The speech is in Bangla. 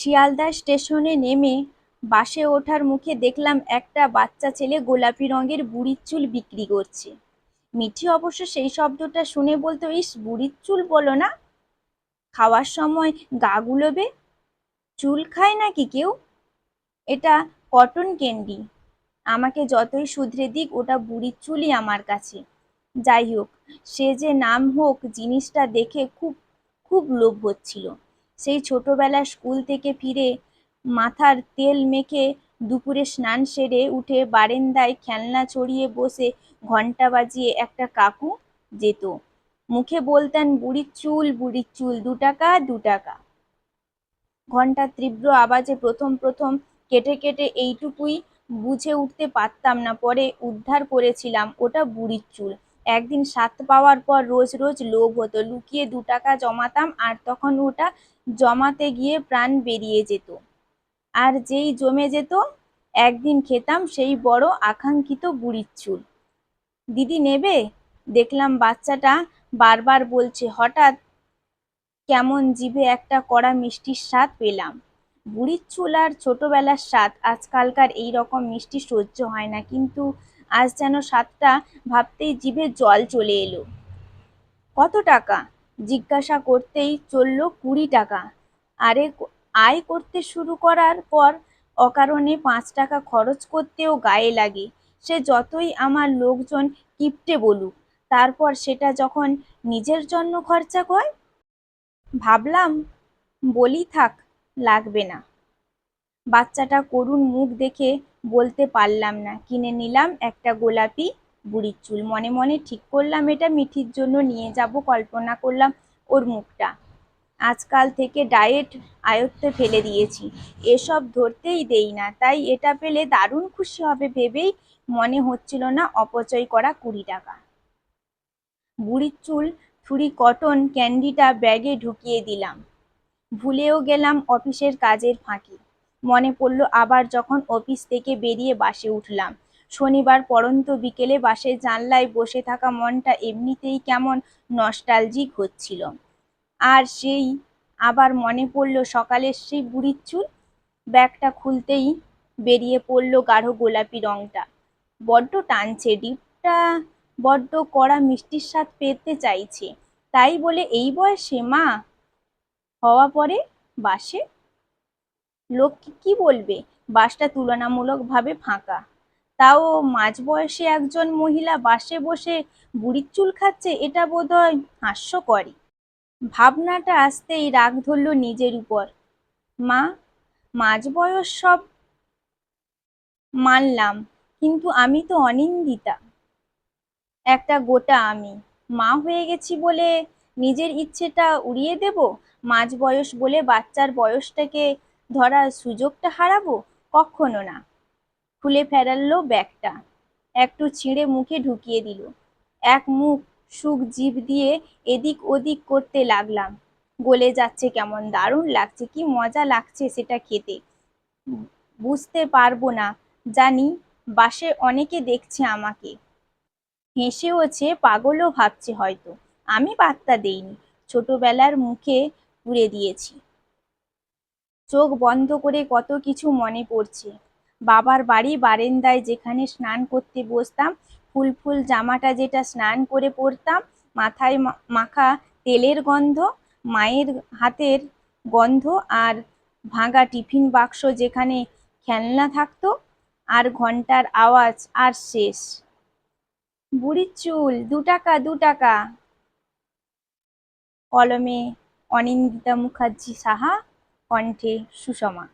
শিয়ালদা স্টেশনে নেমে বাসে ওঠার মুখে দেখলাম একটা বাচ্চা ছেলে গোলাপি রঙের বুড়ির চুল বিক্রি করছে। মিঠি অবশ্য সেই শব্দটা শুনে বলতো, ইস, বুড়ির চুল বলো না। খাওয়ার সময় গা গুলোবে। চুল খায় নাকি কেউ? এটা কটন ক্যান্ডি। আমাকে যতই শুধরে দিক, ওটা বুড়ির চুলই আমার কাছে। যাই হোক, সে যে নাম হোক, জিনিসটা দেখে খুব খুব লোভ হচ্ছিল। সেই ছোটবেলা স্কুল থেকে ফিরে মাথার তেল মেখে দুপুরে স্নান সেরে উঠে বারেন্দায় খেলনা ছড়িয়ে বসে ঘণ্টা বাজিয়ে একটা কাকু যেত। মুখে বলতেন, বুড়ির চুল বুড়ির চুল, দু টাকা দু টাকা। ঘণ্টার তীব্র আওয়াজে প্রথম প্রথম কেটে কেটে এইটুকুই বুঝে উঠতে পারতাম না, পরে উদ্ধার করেছিলাম ওটা বুড়ির চুল। একদিন স্বাদ পাওয়ার পর রোজ রোজ লোভ হতো। লুকিয়ে দু টাকা জমাতাম আর তখন ওটা জমাতে গিয়ে প্রাণ বেরিয়ে যেত। আর যেই জমে যেত, একদিন খেতাম সেই বড় আকাঙ্ক্ষিত বুড়ির চুল। দিদি নেবে? দেখলাম বাচ্চাটা বারবার বলছে, হঠাৎ কেমন জিভে একটা কড়া মিষ্টির স্বাদ পেলাম। বুড়ির চুল আর ছোটবেলার স্বাদ, আজকালকার এই রকম মিষ্টি সহ্য হয় না। কিন্তু আজ যেন স্বাদটা ভাবতেই জিভে জল চলে এলো। কত টাকা? জিজ্ঞাসা করতেই চলল কুড়ি টাকা। আরে, আয় করতে শুরু করার পর অকারণে পাঁচ টাকা খরচ করতেও গায়ে লাগে। সে যতই আমার লোকজন কিপটে বলুক, তারপর সেটা যখন নিজের জন্য খরচা কর ভাবলাম, বলি থাক লাগবে না। বাচ্চাটা করুণ মুখ দেখে বলতে পারলাম না। কিনে নিলাম একটা গোলাপি বুড়ির চুল। মনে মনে ঠিক করলাম, এটা মিঠির জন্য নিয়ে যাব, কল্পনা করলাম ওর মুখটা। আজকাল থেকে ডায়েট আয়ত্তে ফেলে দিয়েছি। এসব ধরতেই দেই না, তাই এটা পেলে দারুণ খুশি হবে ভেবেই মনে হচ্ছিল না অপচয় করা কুড়ি টাকা। বুড়ির চুল, থুরি, কটন, ক্যান্ডিটা ব্যাগে ঢুকিয়ে দিলাম। ভুলেও গেলাম অফিসের কাজের ফাঁকি। মনে পড়ল আবার যখন অফিস থেকে বেরিয়ে বাসে উঠলাম। শনিবার পড়ন্ত বিকেলে বাসের জানলায় বসে থাকা মনটা এমনিতেই কেমন নস্টালজিক হচ্ছিল। আর সেই আবার মনে পড়ল সকালের সেই বুড়ির চুল। ব্যাগটা খুলতেই বেরিয়ে পড়ল গাঢ় গোলাপি রংটা। বড্ড টানছে, ডিপটা বড্ড কড়া মিষ্টির স্বাদ পেতে চাইছে। তাই বলে, এই বয়সে, মা? হওয়া পরে বাসে লোক কি বলবে? বাসটা তুলনামূলকভাবে ফাঁকা। তাও মাঝ বয়সে একজন মহিলা বাসে বসে বুড়ির চুল খাচ্ছে, এটা বোধহয় হাস্যকরই। ভাবনাটা আসতেই রাগ ধরল নিজের উপর। মা, মাঝ বয়স সব মানলাম, কিন্তু আমি তো অনিন্দিতা। একটা গোটা আমি। মা হয়ে গেছি বলে নিজের ইচ্ছেটা উড়িয়ে দেব? মাঝ বয়স বলে বাচ্চার বয়সটাকে ধরার সুযোগটা হারাবো? কখনো না। খুলে ফেরালো ব্যাগটা। একটু ছিঁড়ে মুখে ঢুকিয়ে দিল। এক মুখ সুখ জিভ দিয়ে এদিক ওদিক করতে লাগলাম। গলে যাচ্ছে কেমন দারুণ লাগছে, কি মজা লাগছে সেটা খেতে। বুঝতে পারব না, জানি বাসে অনেকে দেখছে আমাকে। হেসেওছে পাগলও ভাবছে হয়তো। আমি পাত্তা দেইনি। ছোটবেলার মুখে পুড়ে দিয়েছি। চোখ বন্ধ করে কত কিছু মনে পড়ছে। বাবার বাড়ি বারেন্দায় যেখানে স্নান করতে বসতাম ফুল ফুল জামাটা যেটা স্নান করে পরতাম, মাথায় মাখা তেলের গন্ধ, মায়ের হাতের গন্ধ আর ভাঙা টিফিন বাক্স যেখানে খেলনা থাকতো, আর ঘণ্টার আওয়াজ আর শেষ। বুড়ির চুল, দু টাকা দু টাকা। কলমে অনিন্দিতা মুখার্জি সাহা কণ্ঠে সুষমা।